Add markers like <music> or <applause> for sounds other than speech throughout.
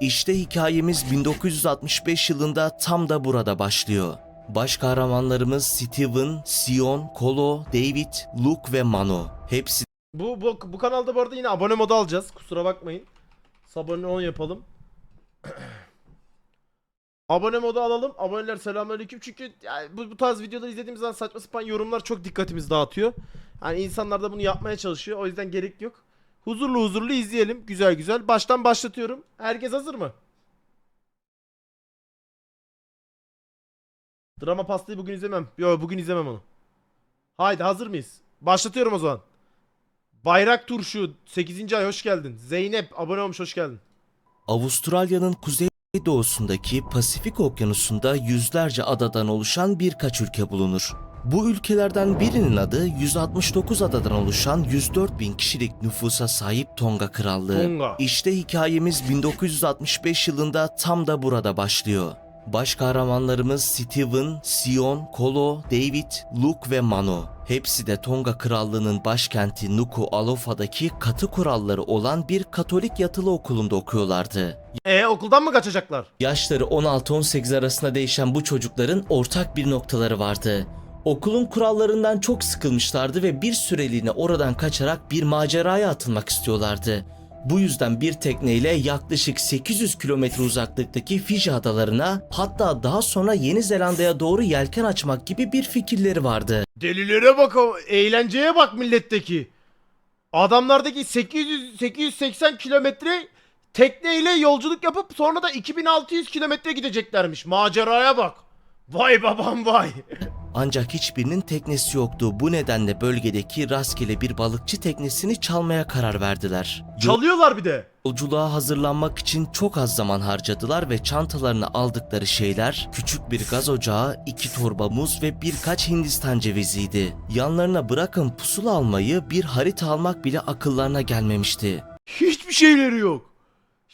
İşte hikayemiz 1965 yılında tam da burada başlıyor. Baş kahramanlarımız Steven, Sion, Kolo, David, Luke ve Mano. Hepsi Bu, bu, bu kanalda bu arada yine abone modu alacağız. Kusura bakmayın. Abone 10 yapalım. <clears throat> abone modu alalım. Aboneler selamünaleyküm. Çünkü yani bu, bu tarz videoları izlediğimiz zaman saçma sapan yorumlar çok dikkatimizi dağıtıyor. Yani insanlar da bunu yapmaya çalışıyor. O yüzden gerek yok. Huzurlu huzurlu izleyelim. Güzel güzel. Baştan başlatıyorum. Herkes hazır mı? Drama pastayı bugün izlemem. Yok bugün izlemem onu. Haydi hazır mıyız? Başlatıyorum o zaman. Bayrak Turşu 8. ay hoş geldin. Zeynep abone olmuş hoş geldin. Avustralya'nın kuzeydoğusundaki Pasifik Okyanusu'nda yüzlerce adadan oluşan birkaç ülke bulunur. Bu ülkelerden birinin adı 169 adadan oluşan 104 bin kişilik nüfusa sahip Tonga Krallığı. Tonga. İşte hikayemiz 1965 yılında tam da burada başlıyor. Baş kahramanlarımız Steven, Sion, Kolo, David, Luke ve Mano. Hepsi de Tonga Krallığı'nın başkenti Nuku Alofa'daki katı kuralları olan bir Katolik yatılı okulunda okuyorlardı. E okuldan mı kaçacaklar? Yaşları 16-18 arasında değişen bu çocukların ortak bir noktaları vardı. Okulun kurallarından çok sıkılmışlardı ve bir süreliğine oradan kaçarak bir maceraya atılmak istiyorlardı. Bu yüzden bir tekneyle yaklaşık 800 kilometre uzaklıktaki Fiji adalarına hatta daha sonra Yeni Zelanda'ya doğru yelken açmak gibi bir fikirleri vardı. Delilere bak o eğlenceye bak milletteki. Adamlardaki 800 880 kilometre tekneyle yolculuk yapıp sonra da 2600 kilometre gideceklermiş. Maceraya bak. Vay babam vay. Ancak hiçbirinin teknesi yoktu. Bu nedenle bölgedeki rastgele bir balıkçı teknesini çalmaya karar verdiler. Çalıyorlar bir de. Yolculuğa hazırlanmak için çok az zaman harcadılar ve çantalarına aldıkları şeyler küçük bir gaz ocağı, iki torba muz ve birkaç Hindistan ceviziydi. Yanlarına bırakın pusula almayı bir harita almak bile akıllarına gelmemişti. Hiçbir şeyleri yok.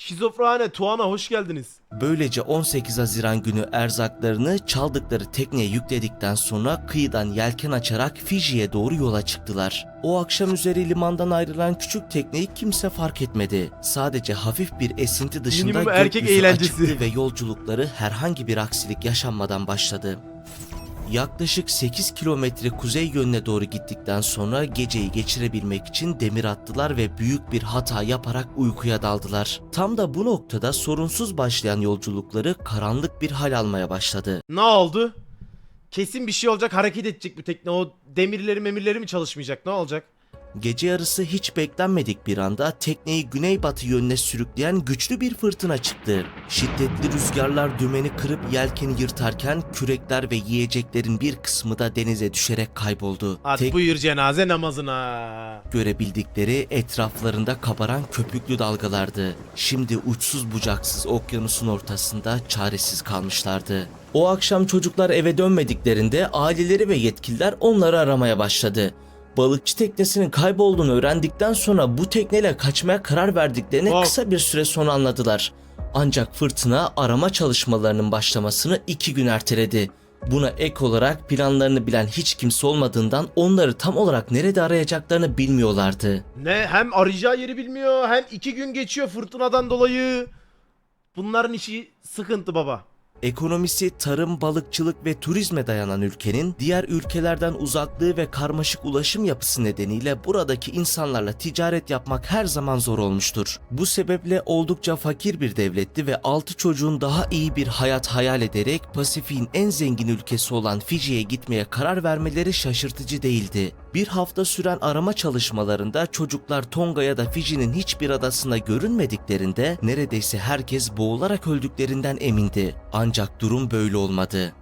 Şizofrene Tuana hoş geldiniz. Böylece 18 Haziran günü erzaklarını çaldıkları tekneye yükledikten sonra kıyıdan yelken açarak Fiji'ye doğru yola çıktılar. O akşam üzeri limandan ayrılan küçük tekneyi kimse fark etmedi. Sadece hafif bir esinti dışında Minimum erkek gökyüzü eğlencesi. açıktı ve yolculukları herhangi bir aksilik yaşanmadan başladı. Yaklaşık 8 kilometre kuzey yönüne doğru gittikten sonra geceyi geçirebilmek için demir attılar ve büyük bir hata yaparak uykuya daldılar. Tam da bu noktada sorunsuz başlayan yolculukları karanlık bir hal almaya başladı. Ne oldu? Kesin bir şey olacak hareket edecek bu tekne. O demirleri memirleri mi çalışmayacak? Ne olacak? Gece yarısı hiç beklenmedik bir anda tekneyi güneybatı yönüne sürükleyen güçlü bir fırtına çıktı. Şiddetli rüzgarlar dümeni kırıp yelkeni yırtarken kürekler ve yiyeceklerin bir kısmı da denize düşerek kayboldu. Hadi Tek buyur cenaze namazına. görebildikleri etraflarında kabaran köpüklü dalgalardı. Şimdi uçsuz bucaksız okyanusun ortasında çaresiz kalmışlardı. O akşam çocuklar eve dönmediklerinde aileleri ve yetkililer onları aramaya başladı. Balıkçı teknesinin kaybolduğunu öğrendikten sonra bu tekneyle kaçmaya karar verdiklerini Bak. kısa bir süre sonra anladılar. Ancak fırtına arama çalışmalarının başlamasını iki gün erteledi. Buna ek olarak planlarını bilen hiç kimse olmadığından onları tam olarak nerede arayacaklarını bilmiyorlardı. Ne hem arayacağı yeri bilmiyor hem iki gün geçiyor fırtınadan dolayı. Bunların işi sıkıntı baba. Ekonomisi tarım, balıkçılık ve turizme dayanan ülkenin diğer ülkelerden uzaklığı ve karmaşık ulaşım yapısı nedeniyle buradaki insanlarla ticaret yapmak her zaman zor olmuştur. Bu sebeple oldukça fakir bir devletti ve 6 çocuğun daha iyi bir hayat hayal ederek Pasifik'in en zengin ülkesi olan Fiji'ye gitmeye karar vermeleri şaşırtıcı değildi. Bir hafta süren arama çalışmalarında çocuklar Tonga ya da Fiji'nin hiçbir adasında görünmediklerinde neredeyse herkes boğularak öldüklerinden emindi. Ancak durum böyle olmadı.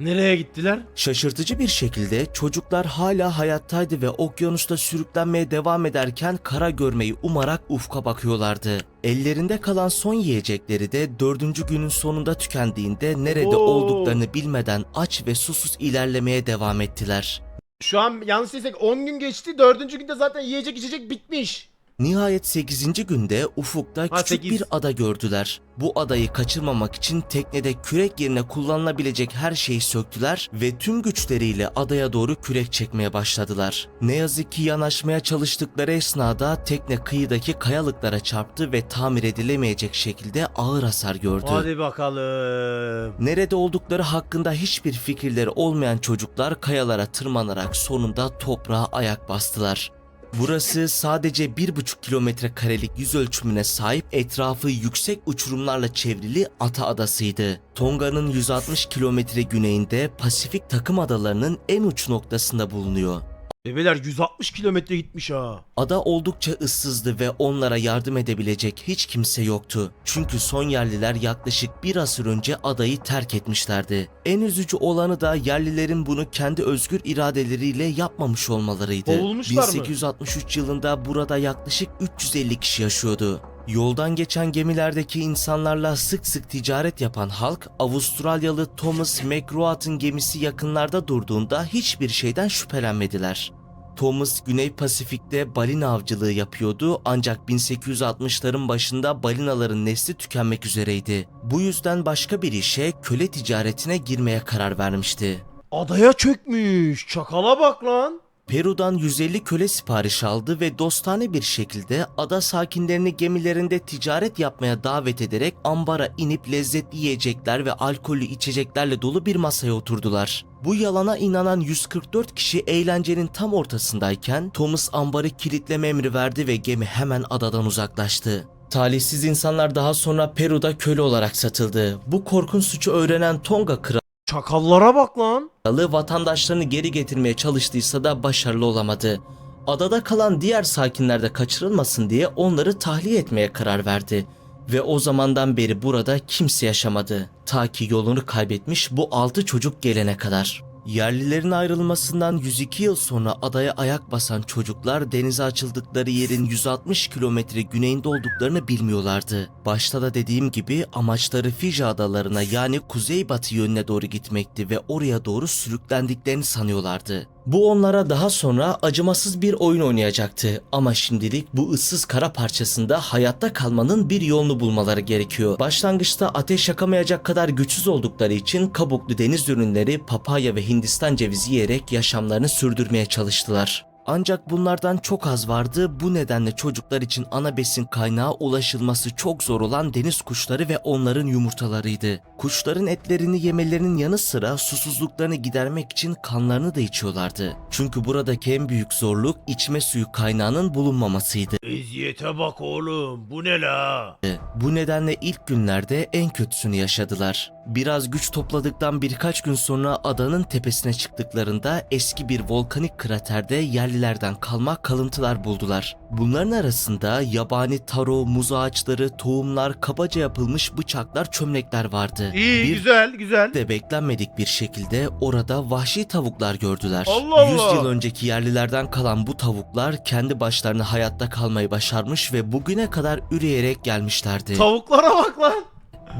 Nereye gittiler? Şaşırtıcı bir şekilde çocuklar hala hayattaydı ve okyanusta sürüklenmeye devam ederken kara görmeyi umarak ufka bakıyorlardı. Ellerinde kalan son yiyecekleri de dördüncü günün sonunda tükendiğinde nerede Oo. olduklarını bilmeden aç ve susuz ilerlemeye devam ettiler. Şu an yanlış değilsek 10 gün geçti. Dördüncü günde zaten yiyecek içecek bitmiş. Nihayet 8. günde ufukta Ha, küçük sekiz. bir ada gördüler. Bu adayı kaçırmamak için teknede kürek yerine kullanılabilecek her şeyi söktüler ve tüm güçleriyle adaya doğru kürek çekmeye başladılar. Ne yazık ki yanaşmaya çalıştıkları esnada tekne kıyıdaki kayalıklara çarptı ve tamir edilemeyecek şekilde ağır hasar gördü. Hadi bakalım. Nerede oldukları hakkında hiçbir fikirleri olmayan çocuklar kayalara tırmanarak sonunda toprağa ayak bastılar. Burası sadece 1,5 kilometre karelik yüz ölçümüne sahip etrafı yüksek uçurumlarla çevrili Ata Adası'ydı. Tonga'nın 160 kilometre güneyinde Pasifik takım adalarının en uç noktasında bulunuyor. Bebeler 160 kilometre gitmiş ha. Ada oldukça ıssızdı ve onlara yardım edebilecek hiç kimse yoktu. Çünkü son yerliler yaklaşık bir asır önce adayı terk etmişlerdi. En üzücü olanı da yerlilerin bunu kendi özgür iradeleriyle yapmamış olmalarıydı. Kovulmuşlar mı? 1863 yılında burada yaklaşık 350 kişi yaşıyordu. Yoldan geçen gemilerdeki insanlarla sık sık ticaret yapan halk, Avustralyalı Thomas McGrath'ın gemisi yakınlarda durduğunda hiçbir şeyden şüphelenmediler. Thomas Güney Pasifik'te balina avcılığı yapıyordu ancak 1860'ların başında balinaların nesli tükenmek üzereydi. Bu yüzden başka bir işe köle ticaretine girmeye karar vermişti. Adaya çökmüş. Çakala bak lan. Peru'dan 150 köle sipariş aldı ve dostane bir şekilde ada sakinlerini gemilerinde ticaret yapmaya davet ederek ambara inip lezzetli yiyecekler ve alkollü içeceklerle dolu bir masaya oturdular. Bu yalana inanan 144 kişi eğlencenin tam ortasındayken Thomas ambarı kilitleme emri verdi ve gemi hemen adadan uzaklaştı. Talihsiz insanlar daha sonra Peru'da köle olarak satıldı. Bu korkunç suçu öğrenen Tonga kralı Çakallara bak lan. Kralı vatandaşlarını geri getirmeye çalıştıysa da başarılı olamadı. Adada kalan diğer sakinler de kaçırılmasın diye onları tahliye etmeye karar verdi. Ve o zamandan beri burada kimse yaşamadı. Ta ki yolunu kaybetmiş bu altı çocuk gelene kadar. Yerlilerin ayrılmasından 102 yıl sonra adaya ayak basan çocuklar denize açıldıkları yerin 160 kilometre güneyinde olduklarını bilmiyorlardı. Başta da dediğim gibi amaçları Fiji adalarına yani kuzeybatı yönüne doğru gitmekti ve oraya doğru sürüklendiklerini sanıyorlardı. Bu onlara daha sonra acımasız bir oyun oynayacaktı ama şimdilik bu ıssız kara parçasında hayatta kalmanın bir yolunu bulmaları gerekiyor. Başlangıçta ateş yakamayacak kadar güçsüz oldukları için kabuklu deniz ürünleri, papaya ve Hindistan cevizi yiyerek yaşamlarını sürdürmeye çalıştılar. Ancak bunlardan çok az vardı. Bu nedenle çocuklar için ana besin kaynağı ulaşılması çok zor olan deniz kuşları ve onların yumurtalarıydı. Kuşların etlerini yemelerinin yanı sıra susuzluklarını gidermek için kanlarını da içiyorlardı. Çünkü buradaki en büyük zorluk içme suyu kaynağının bulunmamasıydı. Eziyete bak oğlum. Bu ne la? Bu nedenle ilk günlerde en kötüsünü yaşadılar. Biraz güç topladıktan birkaç gün sonra adanın tepesine çıktıklarında eski bir volkanik kraterde yerlilerden kalma kalıntılar buldular. Bunların arasında yabani taro, muz ağaçları, tohumlar, kabaca yapılmış bıçaklar, çömlekler vardı. İyi bir güzel güzel. de beklenmedik bir şekilde orada vahşi tavuklar gördüler. Allah 100 Allah! yıl önceki yerlilerden kalan bu tavuklar kendi başlarına hayatta kalmayı başarmış ve bugüne kadar üreyerek gelmişlerdi. Tavuklara bak lan.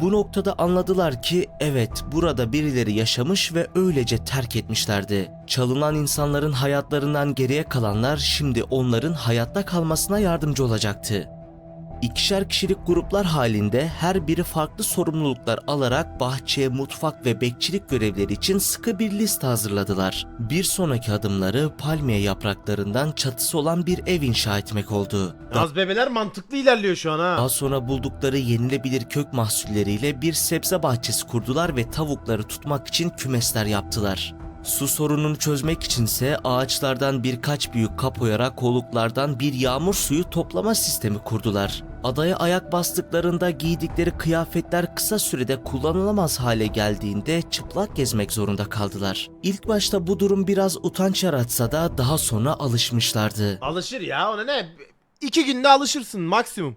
Bu noktada anladılar ki evet burada birileri yaşamış ve öylece terk etmişlerdi. Çalınan insanların hayatlarından geriye kalanlar şimdi onların hayatta kalmasına yardımcı olacaktı. İkişer kişilik gruplar halinde her biri farklı sorumluluklar alarak bahçe, mutfak ve bekçilik görevleri için sıkı bir liste hazırladılar. Bir sonraki adımları palmiye yapraklarından çatısı olan bir ev inşa etmek oldu. Yalnız bebeler mantıklı ilerliyor şu an ha. Daha sonra buldukları yenilebilir kök mahsulleriyle bir sebze bahçesi kurdular ve tavukları tutmak için kümesler yaptılar. Su sorununu çözmek içinse ağaçlardan birkaç büyük kap oyarak oluklardan bir yağmur suyu toplama sistemi kurdular. Adaya ayak bastıklarında giydikleri kıyafetler kısa sürede kullanılamaz hale geldiğinde çıplak gezmek zorunda kaldılar. İlk başta bu durum biraz utanç yaratsa da daha sonra alışmışlardı. Alışır ya ona ne? İki günde alışırsın maksimum.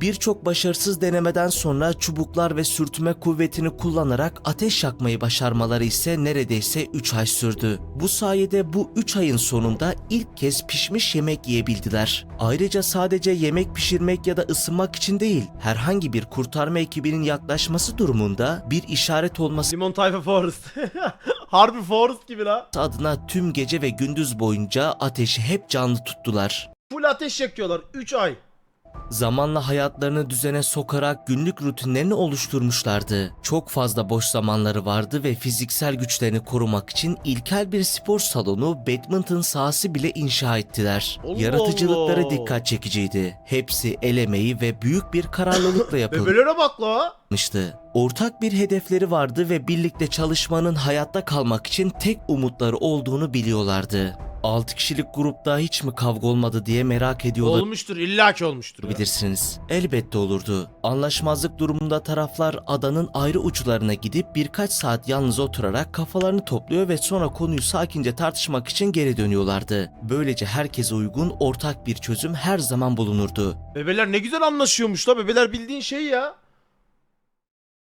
Birçok başarısız denemeden sonra çubuklar ve sürtünme kuvvetini kullanarak ateş yakmayı başarmaları ise neredeyse 3 ay sürdü. Bu sayede bu 3 ayın sonunda ilk kez pişmiş yemek yiyebildiler. Ayrıca sadece yemek pişirmek ya da ısınmak için değil, herhangi bir kurtarma ekibinin yaklaşması durumunda bir işaret olması Simon Tayfa Forest. <laughs> Harbi Forest gibi la. adına tüm gece ve gündüz boyunca ateşi hep canlı tuttular. Full ateş yakıyorlar 3 ay. Zamanla hayatlarını düzene sokarak günlük rutinlerini oluşturmuşlardı. Çok fazla boş zamanları vardı ve fiziksel güçlerini korumak için ilkel bir spor salonu, badminton sahası bile inşa ettiler. Allah Yaratıcılıkları Allah. dikkat çekiciydi. Hepsi el emeği ve büyük bir kararlılıkla <laughs> yapılmıştı. Bebelere bak la. Ortak bir hedefleri vardı ve birlikte çalışmanın hayatta kalmak için tek umutları olduğunu biliyorlardı. 6 kişilik grupta hiç mi kavga olmadı diye merak ediyorlar Olmuştur illaki olmuştur. ya. bilirsiniz. Elbette olurdu. Anlaşmazlık durumunda taraflar adanın ayrı uçlarına gidip birkaç saat yalnız oturarak kafalarını topluyor ve sonra konuyu sakince tartışmak için geri dönüyorlardı. Böylece herkese uygun ortak bir çözüm her zaman bulunurdu. Bebeler ne güzel anlaşıyormuş la. Bebeler bildiğin şey ya.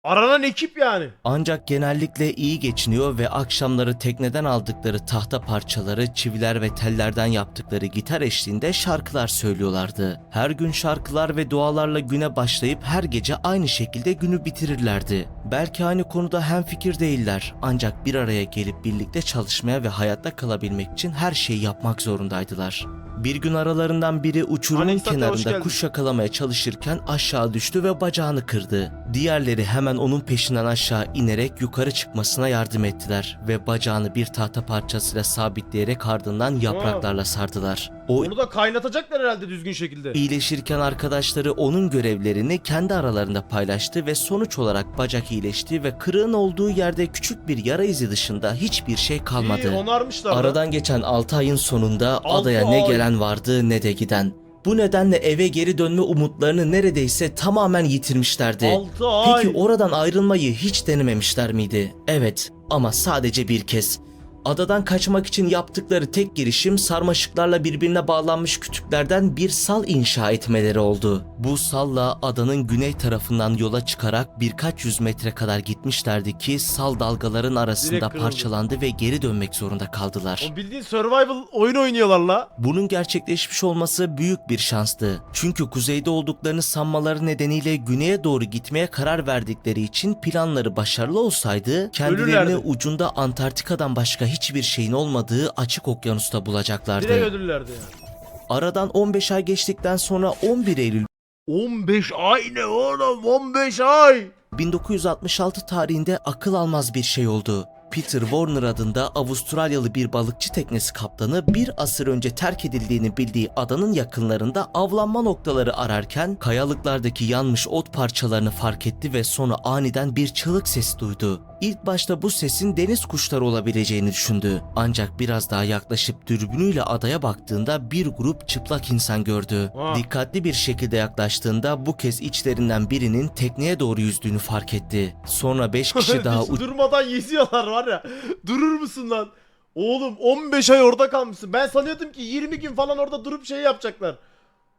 Aranan ekip yani. Ancak genellikle iyi geçiniyor ve akşamları tekneden aldıkları tahta parçaları, çiviler ve tellerden yaptıkları gitar eşliğinde şarkılar söylüyorlardı. Her gün şarkılar ve dualarla güne başlayıp her gece aynı şekilde günü bitirirlerdi. Belki aynı konuda hemfikir değiller ancak bir araya gelip birlikte çalışmaya ve hayatta kalabilmek için her şeyi yapmak zorundaydılar. Bir gün aralarından biri uçurumun Alex Ate, hoş kenarında kuş yakalamaya çalışırken aşağı düştü ve bacağını kırdı. Diğerleri hemen onun peşinden aşağı inerek yukarı çıkmasına yardım ettiler ve bacağını bir tahta parçasıyla sabitleyerek ardından yapraklarla sardılar. O Onu da kaynatacaklar herhalde düzgün şekilde. iyileşirken arkadaşları onun görevlerini kendi aralarında paylaştı ve sonuç olarak bacak iyileşti ve kırığın olduğu yerde küçük bir yara izi dışında hiçbir şey kalmadı. İyi onarmışlar. da. Aradan geçen 6 ayın sonunda Altı adaya ne ay. gelen vardı ne de giden. Bu nedenle eve geri dönme umutlarını neredeyse tamamen yitirmişlerdi. 6 ay. Peki oradan ayrılmayı hiç denememişler miydi? Evet ama sadece bir kez. Adadan kaçmak için yaptıkları tek girişim sarmaşıklarla birbirine bağlanmış kütüklerden bir sal inşa etmeleri oldu. Bu salla adanın güney tarafından yola çıkarak birkaç yüz metre kadar gitmişlerdi ki sal dalgaların arasında Direkt kırıldı. parçalandı ve geri dönmek zorunda kaldılar. O bildiğin survival oyun oynuyorlar la. Bunun gerçekleşmiş olması büyük bir şanstı. Çünkü kuzeyde olduklarını sanmaları nedeniyle güneye doğru gitmeye karar verdikleri için planları başarılı olsaydı kendilerini Ölürlerdi. ucunda Antarktika'dan başka hiçbir şeyin olmadığı açık okyanusta bulacaklardı. Direkt ödüllerdi yani. Aradan 15 ay geçtikten sonra 11 Eylül 15 ay ne oğlum 15 ay. 1966 tarihinde akıl almaz bir şey oldu. Peter Warner adında Avustralyalı bir balıkçı teknesi kaptanı bir asır önce terk edildiğini bildiği adanın yakınlarında avlanma noktaları ararken kayalıklardaki yanmış ot parçalarını fark etti ve sonra aniden bir çığlık sesi duydu. İlk başta bu sesin deniz kuşları olabileceğini düşündü. Ancak biraz daha yaklaşıp dürbünüyle adaya baktığında bir grup çıplak insan gördü. Ah. Dikkatli bir şekilde yaklaştığında bu kez içlerinden birinin tekneye doğru yüzdüğünü fark etti. Sonra 5 kişi <laughs> daha durmadan yüzüyorlar var ya. Durur musun lan? Oğlum 15 ay orada kalmışsın. Ben sanıyordum ki 20 gün falan orada durup şey yapacaklar.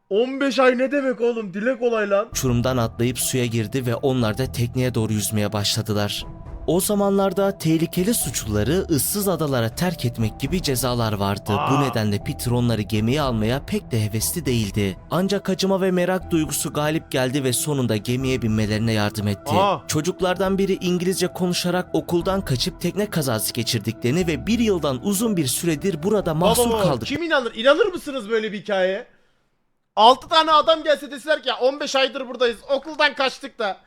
15 ay ne demek oğlum? Dile kolay lan. uçurumdan atlayıp suya girdi ve onlar da tekneye doğru yüzmeye başladılar. O zamanlarda tehlikeli suçluları ıssız adalara terk etmek gibi cezalar vardı. Aa. Bu nedenle Peter onları gemiye almaya pek de hevesli değildi. Ancak acıma ve merak duygusu galip geldi ve sonunda gemiye binmelerine yardım etti. Aa. Çocuklardan biri İngilizce konuşarak okuldan kaçıp tekne kazası geçirdiklerini ve bir yıldan uzun bir süredir burada mahsur Baba, kaldık. Kim inanır? İnanır mısınız böyle bir hikayeye? 6 tane adam gelse deseler ki ya 15 aydır buradayız. Okuldan kaçtık da.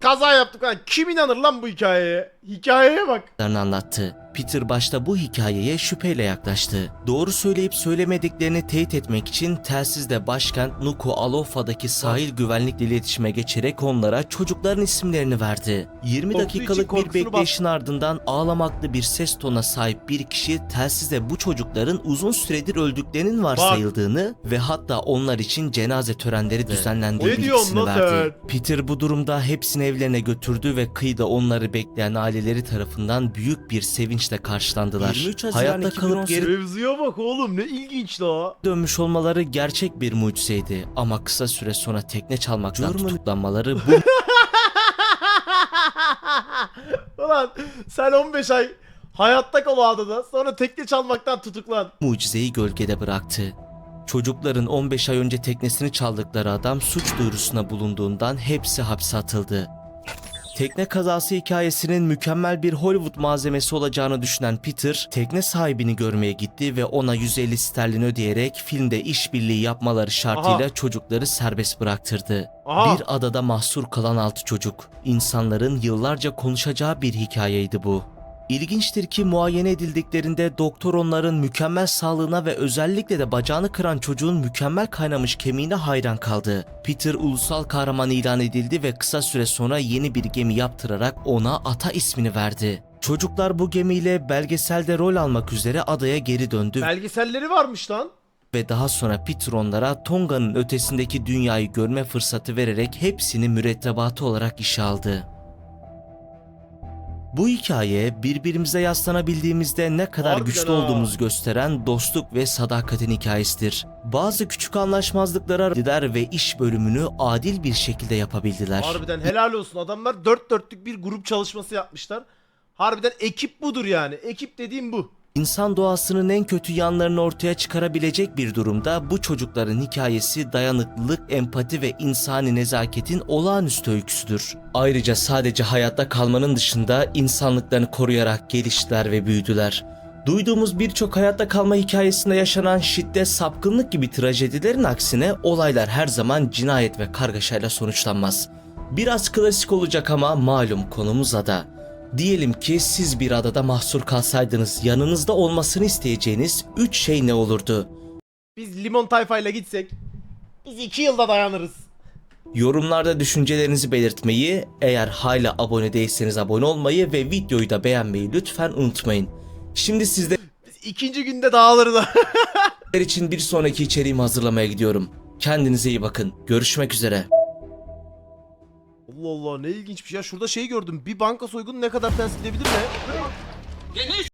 Kaza yaptık falan. Kim inanır lan bu hikayeye? Hikayeye bak. anlattı. Peter başta bu hikayeye şüpheyle yaklaştı. Doğru söyleyip söylemediklerini teyit etmek için telsizde başkent Nuku Alofa'daki sahil güvenlikle iletişime geçerek onlara çocukların isimlerini verdi. 20 Korktuğu dakikalık bir bekleyişin ardından ağlamaklı bir ses tona sahip bir kişi telsizde bu çocukların uzun süredir öldüklerinin varsayıldığını ve hatta onlar için cenaze törenleri düzenlendiği Ne bilgisini verdi. Peter bu durumda hepsini evlerine götürdü ve kıyıda onları bekleyen aileleri tarafından büyük bir sevinçle karşılandılar. 23 Haziran Hayatta kalıp 2018 geri Mevzuya bak oğlum ne ilginç la. dönmüş olmaları gerçek bir mucizeydi ama kısa süre sonra tekne çalmaktan Germany- tutuklanmaları bu <laughs> Ulan sen 15 ay hayatta kal o adada sonra tekne çalmaktan tutuklan. mucizeyi gölgede bıraktı. Çocukların 15 ay önce teknesini çaldıkları adam suç duyurusuna bulunduğundan hepsi hapse atıldı. Tekne kazası hikayesinin mükemmel bir Hollywood malzemesi olacağını düşünen Peter, tekne sahibini görmeye gitti ve ona 150 sterlin ödeyerek filmde işbirliği yapmaları şartıyla Aha. çocukları serbest bıraktırdı. Aha. Bir adada mahsur kalan altı çocuk. İnsanların yıllarca konuşacağı bir hikayeydi bu. İlginçtir ki muayene edildiklerinde doktor onların mükemmel sağlığına ve özellikle de bacağını kıran çocuğun mükemmel kaynamış kemiğine hayran kaldı. Peter ulusal kahraman ilan edildi ve kısa süre sonra yeni bir gemi yaptırarak ona Ata ismini verdi. Çocuklar bu gemiyle belgeselde rol almak üzere adaya geri döndü Belgeselleri varmış lan. ve daha sonra Peter onlara Tonga'nın ötesindeki dünyayı görme fırsatı vererek hepsini mürettebatı olarak işe aldı. Bu hikaye birbirimize yaslanabildiğimizde ne kadar Harbiden güçlü ha. olduğumuzu gösteren dostluk ve sadakatin hikayesidir. Bazı küçük anlaşmazlıklara dediler ve iş bölümünü adil bir şekilde yapabildiler. Harbiden helal olsun. Adamlar dört dörtlük bir grup çalışması yapmışlar. Harbiden ekip budur yani. Ekip dediğim bu. İnsan doğasının en kötü yanlarını ortaya çıkarabilecek bir durumda bu çocukların hikayesi dayanıklılık, empati ve insani nezaketin olağanüstü öyküsüdür. Ayrıca sadece hayatta kalmanın dışında insanlıklarını koruyarak geliştiler ve büyüdüler. Duyduğumuz birçok hayatta kalma hikayesinde yaşanan şiddet, sapkınlık gibi trajedilerin aksine olaylar her zaman cinayet ve kargaşayla sonuçlanmaz. Biraz klasik olacak ama malum konumuz ada. Diyelim ki siz bir adada mahsur kalsaydınız yanınızda olmasını isteyeceğiniz 3 şey ne olurdu? Biz limon tayfayla gitsek biz iki yılda dayanırız. Yorumlarda düşüncelerinizi belirtmeyi, eğer hala abone değilseniz abone olmayı ve videoyu da beğenmeyi lütfen unutmayın. Şimdi sizler Biz ikinci günde dağılırız. <laughs> için bir sonraki içeriğimi hazırlamaya gidiyorum. Kendinize iyi bakın. Görüşmek üzere. Allah Allah ne ilginç bir şey. Ya Şurada şey gördüm. Bir banka soygunu ne kadar ters gidebilir mi?